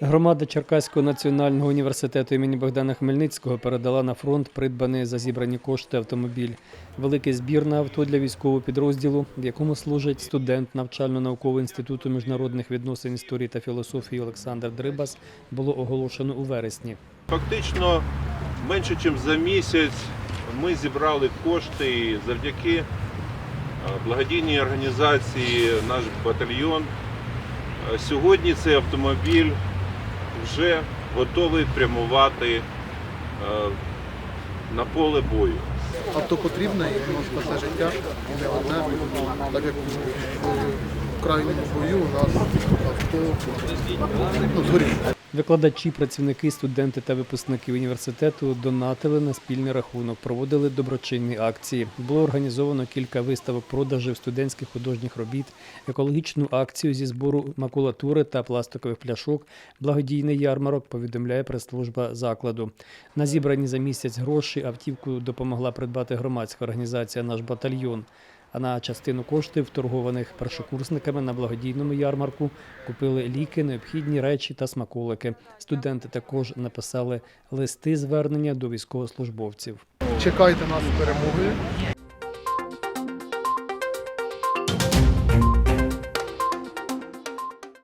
Громада Черкаського національного університету імені Богдана Хмельницького передала на фронт придбаний за зібрані кошти автомобіль. Великий збір на авто для військового підрозділу, в якому служить студент навчально-наукового інституту міжнародних відносин історії та філософії Олександр Дрибас, було оголошено у вересні. Фактично менше ніж за місяць ми зібрали кошти і завдяки е, благодійній організації наш батальйон. е, Сьогодні цей автомобіль вже готовий прямувати е, на поле бою. Авто потрібне і воно спасе життя не одне, так як в крайньому бою у нас авто ну, згоріло. Викладачі, працівники, студенти та випускники університету донатили на спільний рахунок, проводили доброчинні акції. Було організовано кілька виставок продажів студентських художніх робіт, екологічну акцію зі збору макулатури та пластикових пляшок, благодійний ярмарок, повідомляє прес-служба закладу. На зібрані за місяць гроші автівку допомогла придбати громадська організація Наш батальйон. А на частину коштів, торгованих першокурсниками на благодійному ярмарку, купили ліки, необхідні речі та смаколики. Студенти також написали листи звернення до військовослужбовців. Чекайте нас перемоги.